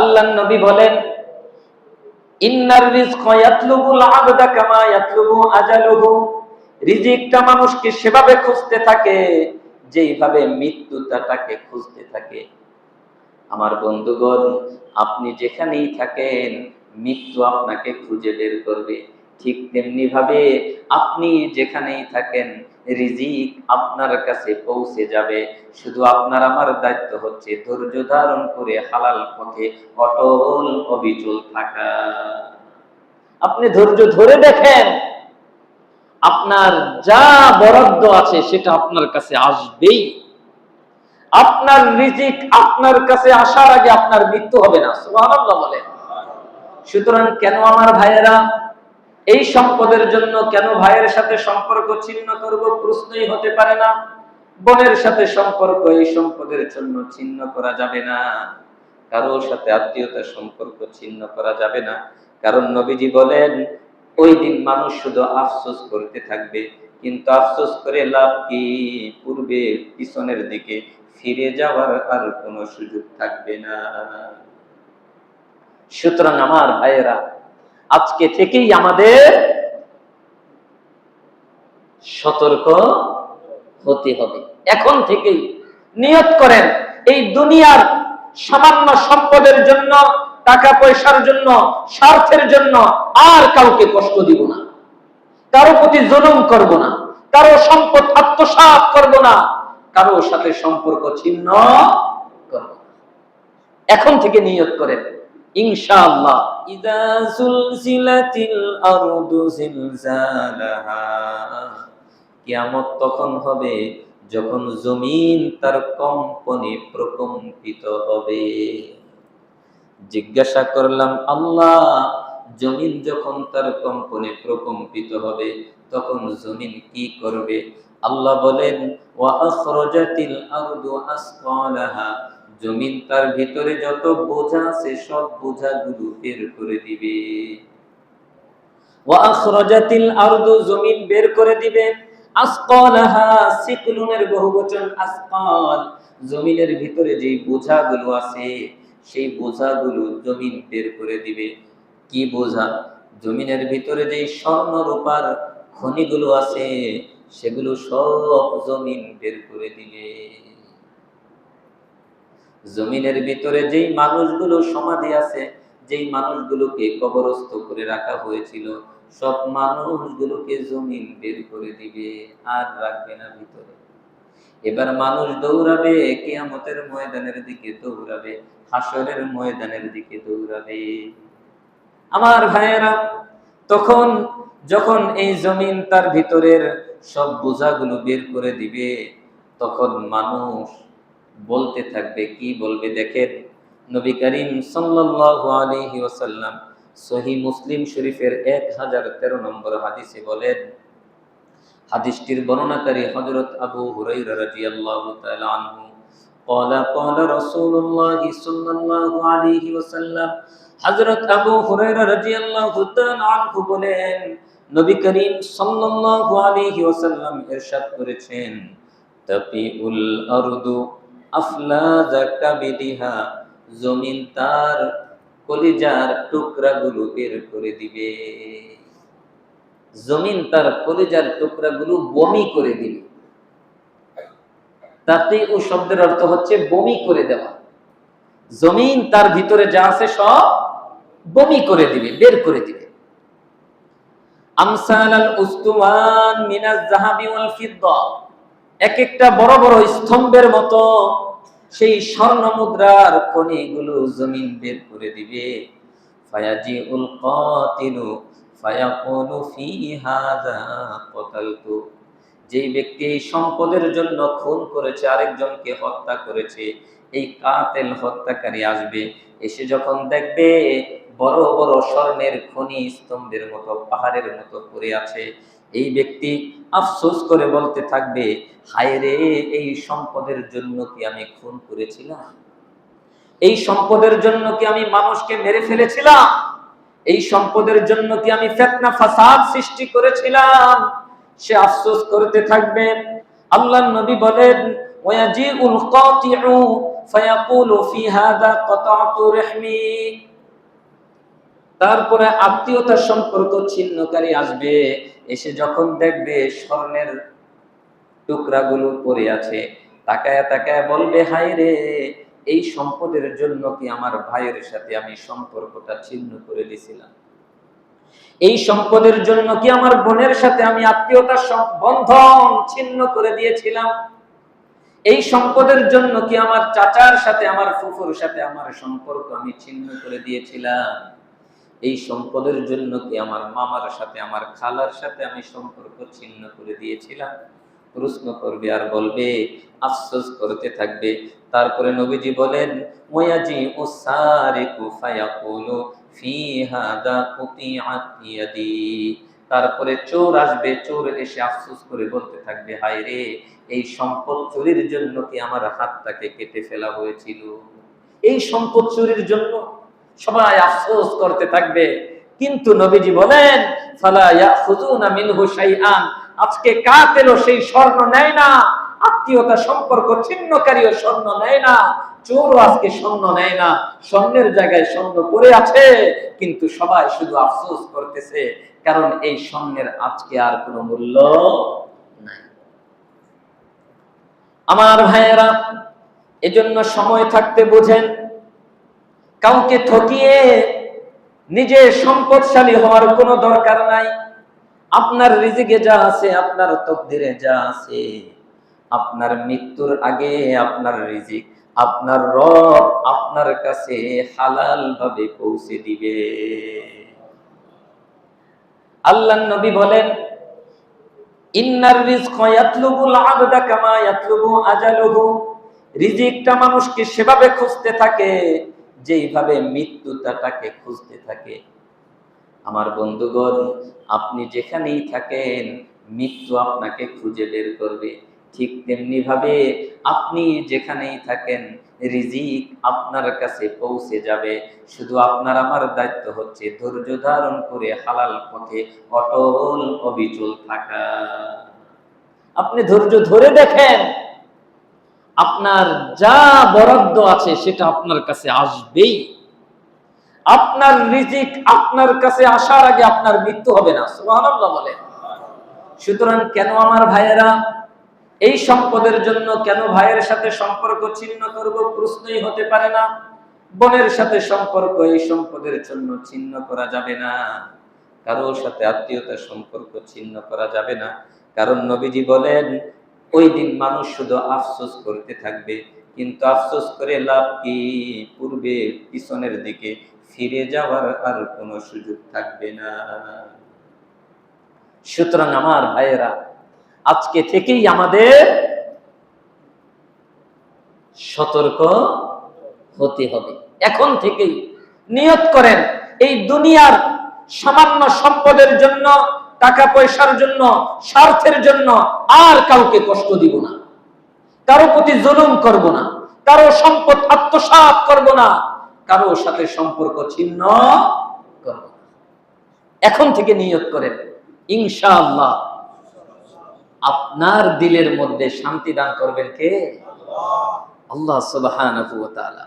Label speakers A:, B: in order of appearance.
A: আল্লাহ নবী বলেন রিজিকটা মানুষকে সেভাবে খুঁজতে থাকে, যেইভাবে মৃত্যুটা তাকে খুঁজতে থাকে। আমার বন্ধুগণ, আপনি যেখানেই থাকেন, মৃত্যু আপনাকে খুঁজে বের করবে। ঠিক তেমনি ভাবে আপনি যেখানেই থাকেন রিজিক আপনার কাছে পৌঁছে যাবে। শুধু আপনার আমার দায়িত্ব হচ্ছে ধৈর্য ধারণ করে হালাল পথে অটল অবিচল থাকা। আপনি ধৈর্য ধরে দেখেন, আপনার যা বরাদ্দ আছে সেটা আপনার কাছে আসবেই। আপনার রিজিক আপনার কাছে আসার আগে আপনার মৃত্যু হবে না, সুবহানাল্লাহ বলেন। সুতরাং কেন আমার ভাইয়েরা এই সম্পদের জন্য কেন ভাইয়ের সাথে সম্পর্ক ছিন্ন করব প্রশ্নই হতে পারে না। বোনের সাথে সম্পর্ক এই সম্পদের জন্য ছিন্ন করা যাবে না। কারোর সাথে আত্মীয়তার সম্পর্ক ছিন্ন করা যাবে না। কারণ নবীজি বলেন, ওই দিন মানুষ শুধু আফসোস করতে থাকবে, কিন্তু আফসোস করে লাভ কি? পূর্বে পিছনের দিকে ফিরে যাওয়ার আর কোনো সুযোগ থাকবে না। সুতরাং আমার ভাইয়েরা আজকে থেকেই আমাদের সতর্ক হতে হবে। এখন থেকেই নিয়ত করেন, এই দুনিয়ার সামান্য সম্পদের জন্য টাকা পয়সার জন্য, স্বার্থের জন্য আর কাউকে কষ্ট দিব না। কারও প্রতি জুলুম করব না, কারও সম্পদ আত্মসাৎ করব না, কারও সাথে সম্পর্ক ছিন্ন করব এখন থেকে নিয়ত করেন কিয়ামত তখন হবে যখন জমিন তার কম্পনে প্রকম্পিত হবে। জিজ্ঞাসা করলাম, আল্লাহ, জমিন যখন তার কম্পনে প্রকম্পিত হবে, তখন জমিন কি করবে? আল্লাহ বলেন, ওয়া আখরাজাতিল আরদু আসকালাহা জমিন তার ভিতরে যত বোঝা আছে, সব বোঝাগুলো বের করে দিবে। ওয়া আখরাজাতিল আরদু, জমিন বের করে দিবে। সিকলুনের বহুবচন আসকাল। জমিনের ভিতরে যেই বোঝাগুলো আছে, সেই বোঝাগুলো জমিন বের করে দিবে। কি বোঝা? জমিনের ভিতরে যেই স্বর্ণ রূপার খনিগুলো আছে, সেগুলো সব জমিন বের করে দিবে। জমিনের ভিতরে যেই মানুষগুলো সমাধি আছে, যেই মানুষগুলোকে কবরস্থ করে রাখা হয়েছিল, সব মানুষগুলোকে জমিন বের করে দিবে, আর রাখবে না ভিতরে। এবার মানুষ দৌড়াবে, কেয়ামতের ময়দানের দিকে দৌড়াবে হাসরের ময়দানের দিকে দৌড়াবে। আমার ভাইয়েরা, তখন যখন এই জমিন তার ভিতরের সব বোঝাগুলো বের করে দিবে, তখন মানুষ বলতে থাকবে কি বলবে দেখেন নবী করিম সাল্লাল্লাহু আলাইহি ওয়াসাল্লাম সহি মুসলিম শরীফের এক হাজার তেরো নম্বর হাদিসে বলেন হাদিসটির বর্ণনাকারী হযরত আবু হুরাইরা রাদিয়াল্লাহু তাআলা আনহু قال قال رسول الله صلى الله عليه وسلم হযরত আবু হুরায়রা রাদিয়াল্লাহু তাআলা আনহু বলেন নবী করিম সাল্লাল্লাহু আলাইহি ওয়াসাল্লাম ইরশাদ করেছেন তাপিউল আরদু আফলাজা কাবিদিহা জমিন তার কলিজার টুকরাগুলো বের করে দিবে। জমিন তার কলিজার টুকরাগুলো বমি করে দিবে। তাতে ও শব্দের অর্থ হচ্ছে বমি করে দেওয়া। জমিন তার ভিতরে যা আছে সব বমি করে দিবে, বের করে দিবে। আমসাল আল উস্তুওয়ান মিনাজ জাহাবি ওয়াল এক একটা বড় বড় স্তম্ভের মতো সেই স্বর্ণ মুদ্রার খনিগুলো জমিন বের করে দিবে। যেই ব্যক্তি এই সম্পদের জন্য খুন করেছে, আরেকজনকে হত্যা করেছে, এই কাতেল হত্যাকারী আসবে। এসে যখন দেখবে বড় বড় স্বর্ণের খনি স্তম্ভের মতো, পাহাড়ের মতো পড়ে আছে এই ব্যক্তি আফসোস করে বলতে থাকবে, হায় রে, এই সম্পদের জন্য কি আমি খুন করেছিলাম? এই সম্পদের জন্য কি আমি মানুষকে মেরে ফেলেছিলাম? এই সম্পদের জন্য কি আমি ফেতনা, ফাসাদ সৃষ্টি করেছিলাম? সে আফসোস করতে থাকবে। আল্লাহ নবী বলেন, ওয়াজিউল কাতিউ ফায়াকুলু ফি হাযা কাতাতু রাহমি। তারপরে আত্মীয়তা সম্পর্ক ছিন্নকারী আসবে। এসে যখন দেখবে স্বর্ণের টুকরাগুলো পড়ে আছে, তাকায় তাকায় বলবে হাই রে, এই সম্পদের জন্য কি আমার ভাইয়ের সাথে আমি সম্পর্কটা ছিন্ন করে দিছিলাম? এই সম্পদের জন্য কি আমার বোনের সাথে আমি আত্মীয়তার বন্ধন ছিন্ন করে দিয়েছিলাম? এই সম্পদের জন্য কি আমার চাচার সাথে, আমার ফুফুর সাথে আমার সম্পর্ক আমি ছিন্ন করে দিয়েছিলাম? এই সম্পদের জন্য কি আমার মামার সাথে, আমার খালার সাথে আমি সম্পর্ক ছিন্ন করে দিয়েছিলাম? প্রশ্ন করবে আর বলবে, আফসোস করতে থাকবে। তারপরে নবীজি বলেন ওয়াজি উসারিকু ফায়াকুলু ফি হাদা কুতিআত ইয়াদি তারপরে চোর আসবে, চোর এসে আফসোস করে বলতে থাকবে, হায় রে, এই সম্পদ চুরির জন্য কি আমার হাতটাকে কেটে ফেলা হয়েছিল? এই সম্পদ চুরির জন্য সবাই আফসোস করতে থাকবে। কিন্তু নবীজি বলেন আজকে কাতেরও সেই স্বর্ণ নেয় না, আত্মীয়তা সম্পর্ক ছিন্নকারীও স্বর্ণ নেয় না, চোরও আজকে স্বর্ণ নেয় না, স্বর্ণের জায়গায় স্বর্ণ পড়ে আছে, কিন্তু সবাই শুধু আফসোস করতেছে, কারণ এই স্বর্ণের আজকে আর কোনো মূল্য নাই। আমার ভাইয়েরা, এজন্য সময় থাকতে বোঝেন কাউকে ঠকিয়ে নিজে সম্পদশালী হওয়ার কোনো দরকার নাই। আপনার রিজিকে যা আছে, আপনার তকদিরে যা আছে। আপনার মৃত্যুর আগে আপনার রিজিক, আপনার রব আপনার কাছে হালাল ভাবে পৌঁছে দিবে। আল্লাহ নবী বলেন, ইন্নার রিজক ইয়াতলুবুল আবদা কামা ইয়াতলুবু আজালুহু। রিজিকটা মানুষকে সেভাবে খুঁজতে থাকে যেইভাবে মৃত্যুটা তাকে খুঁজতে থাকে। আমার বন্ধুগণ, আপনি যেখানেই থাকেন, মৃত্যু আপনাকে খুঁজে বের করবে। ঠিক তেমনি ভাবে আপনি যেখানেই থাকেন, রিজিক আপনার কাছে পৌঁছে যাবে। শুধু আপনার আমার দায়িত্ব হচ্ছে ধৈর্য ধারণ করে হালাল পথে অটল অবিচল থাকা। আপনি ধৈর্য ধরে দেখেন। আপনার যা বরাদ্দ আছে সেটা আপনার কাছে আসবেই। আপনার রিজিক আপনার কাছে আসার আগে আপনার মৃত্যু হবে না, সুবহানাল্লাহ বলে। সুতরাং কেন আমার ভাইয়েরা এই সম্পদের জন্য কেন ভাইয়ের সাথে সম্পর্ক ছিন্ন করব প্রশ্নই হতে পারে না। বোনের সাথে সম্পর্ক এই সম্পদের জন্য ছিন্ন করা যাবে না। কারোর সাথে আত্মীয়তার সম্পর্ক ছিন্ন করা যাবে না। কারণ নবীজি বলেন ওই দিন মানুষ শুধু আফসোস করতে থাকবে, কিন্তু আফসোস করে লাভ কি? পূর্বে পিছনের দিকে ফিরে যাওয়ার আর কোনো সুযোগ থাকবে না। সুতরাং আমার ভাইয়েরা, আজকে থেকেই আমাদের সতর্ক হতে হবে। এখন থেকেই নিয়ত করেন, এই দুনিয়ার সামান্য সম্পদের জন্য টাকা পয়সার জন্য, স্বার্থের জন্য আর কাউকে কষ্ট দিব না। কারও প্রতি জুলুম করব না, কারও সম্পদ আত্মসাৎ করব না কারও সাথে সম্পর্ক ছিন্ন করব এখন থেকে নিয়ত করেন, ইনশাআল্লাহ আপনার দিলের মধ্যে শান্তি দান করবেন কে? আল্লাহ সুবহানাহু ওয়া তাআলা।